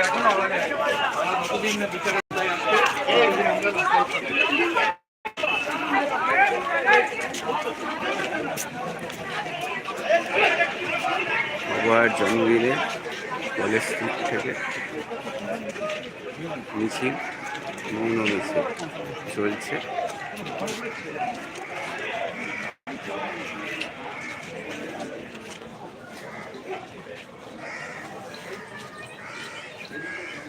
এখন রাস্তায় জন্মদিনে কলেজ স্ট্রিট থেকে মিছিল মৌন মিছিল চলছে।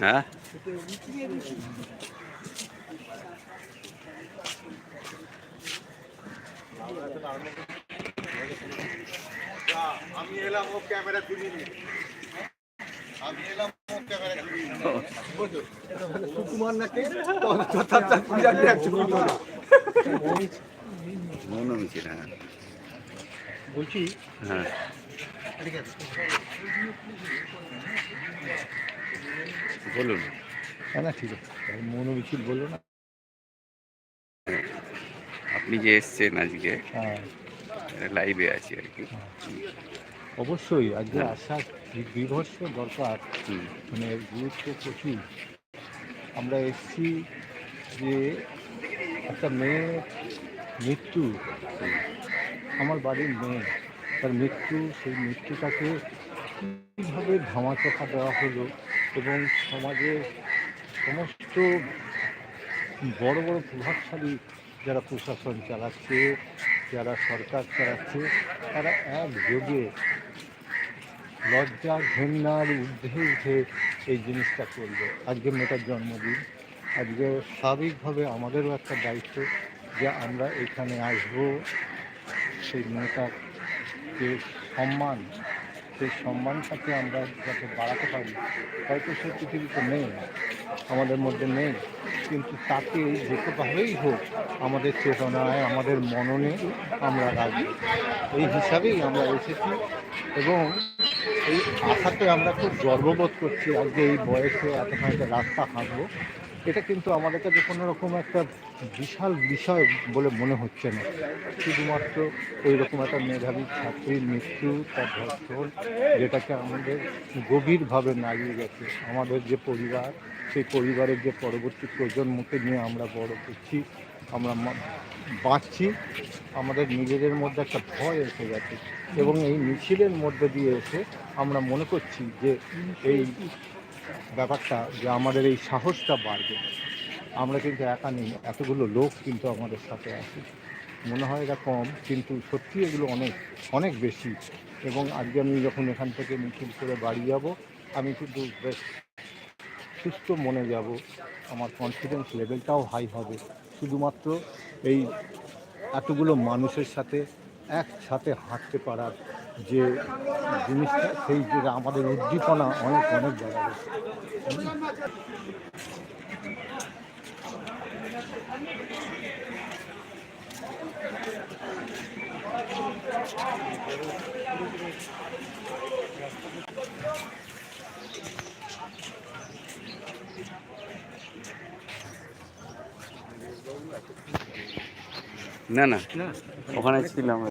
হ্যাঁ? আমি এলাম ও ক্যামেরা তুলিনি আমি এলাম ও ক্যামেরা তুলিনি সুকুমার নাকি মৌন মিছিল হ্যাঁ বলছি হ্যাঁ। বলুন। না ঠিক আছে। মনো মিছিল বলল না। আপনি যে এসছেন আজকে হ্যাঁ। লাইভে আছি আর কি। অবশ্যই আজকে আসা বিভৎস দরকার। মানে গুরুত্ব প্রচুর। আমরা এসছি যে একটা মেয়ের মৃত্যু আমার বাড়ির মেয়ে, তার মৃত্যু, সেই মৃত্যুটাকে কীভাবে ধামাচাপা দেওয়া হলো এবং সমাজের সমস্ত বড় বড় প্রভাবশালী যারা প্রশাসন চালাচ্ছে, যারা সরকার চালাচ্ছে, তারা একযোগে লজ্জা ঘেন্নার ঊর্ধ্বে উঠে এই জিনিসটা করবে আজকে মেয়েটার জন্মদিন। আজকে স্বাভাবিকভাবে আমাদেরও একটা দায়িত্ব যে আমরা এখানে আসব। সেই মেয়েটার যে সম্মান, সেই সম্মানটাকে আমরা যাতে বাড়াতে পারি, হয়তো সে পৃথিবীতে নেই, আমাদের মধ্যে নেই, কিন্তু তাকে যেভাবেই হোক আমাদের চেতনায়, আমাদের মননে আমরা রাখব এই হিসাবেই আমরা এসেছি এবং এই আশাতে আমরা খুব গর্ববোধ করছি। আজকে এই বয়সে এতখানিটা রাস্তা হাঁটবো এটা কিন্তু আমাদের কাছে কোনো রকম একটা বিশাল বিষয় বলে মনে হচ্ছে না। শুধুমাত্র ওই রকম একটা মেধাবী ছাত্রীর মৃত্যু, তার ধর্ষণ, যেটাকে আমাদের গভীরভাবে নাড়িয়ে গেছে। আমাদের যে পরিবার, সেই পরিবারের যে পরবর্তী প্রজন্মকে নিয়ে আমরা বড় করছি আমরা বাঁচছি, আমাদের নিজেদের মধ্যে একটা ভয় এসে গেছে। এবং এই মিছিলের মধ্যে দিয়ে এসে আমরা মনে করছি যে এই ব্যাপারটা যে আমাদের এই সাহসটা বাড়বে। আমরা কিন্তু একা নেই, এতগুলো লোক কিন্তু আমাদের সাথে আছে। মনে হয় এটা কম, কিন্তু সত্যি এগুলো অনেক অনেক বেশি। এবং আজকে আমি যখন এখান থেকে মিছিল করে বাড়ি যাব, আমি কিন্তু বেশ সুস্থ মনে যাব। আমার কনফিডেন্স লেভেলটাও হাই হবে। শুধুমাত্র এই এতগুলো মানুষের সাথে একসাথে হাঁটতে পারার যে জিনিসটা সেই যে আমাদের উদ্দীপনা অনেক অনেক বাড়াবে না। না। ওখানে ছিলাম।